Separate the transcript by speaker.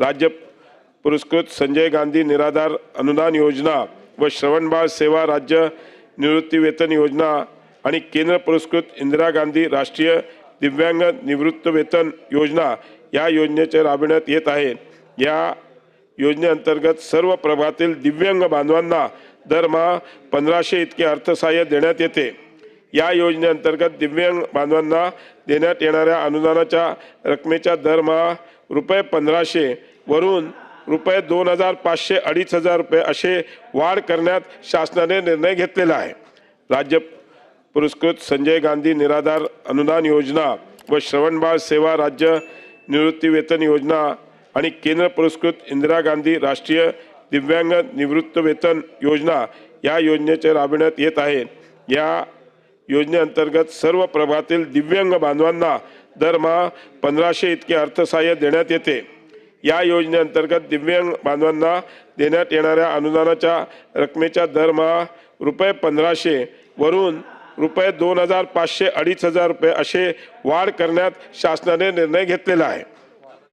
Speaker 1: राज्य पुरस्कृत संजय गांधी निराधार अनुदान योजना व श्रवणबाळ सेवा राज्य निवृत्ती वेतन योजना आणि केंद्र पुरस्कृत इंदिरा गांधी राष्ट्रीय दिव्यांग निवृत्त वेतन योजना या योजनेचे राबविण्यात येत आहे. या योजनेअंतर्गत सर्व प्रभातील दिव्यांग बांधवांना दरमहा पंधराशे इतके अर्थसहाय्य देण्यात येते. या योजनेअंतर्गत दिव्यांग बांधवांना देण्यात येणाऱ्या अनुदानाच्या रकमेच्या दरमहा रुपये पंधराशे वरून रुपये दोन हजार पाचशे अडीच हजार रुपये असे वाढ करण्यात शासनाने निर्णय घेतलेला आहे. राज्य पुरस्कृत संजय गांधी निराधार अनुदान योजना व श्रवणबाळ सेवा राज्य निवृत्ती वेतन योजना आणि केंद्र पुरस्कृत इंदिरा गांधी राष्ट्रीय दिव्यांग निवृत्त वेतन योजना या योजनेचे राबविण्यात येत आहे. या योजनेअंतर्गत सर्व प्रभातील दिव्यांग बांधवांना दरमहा पंधराशे इतके अर्थसहाय्य देण्यात येते. या योजनेअंतर्गत दिव्यांग बांधवांना देण्यात येणाऱ्या अनुदानाच्या रकमेच्या दरमहा रुपये पंधराशे वरून रुपये दोन हजार पाचशे अडीच हजार रुपये असे वाढ करण्यात शासनाने निर्णय घेतलेला आहे.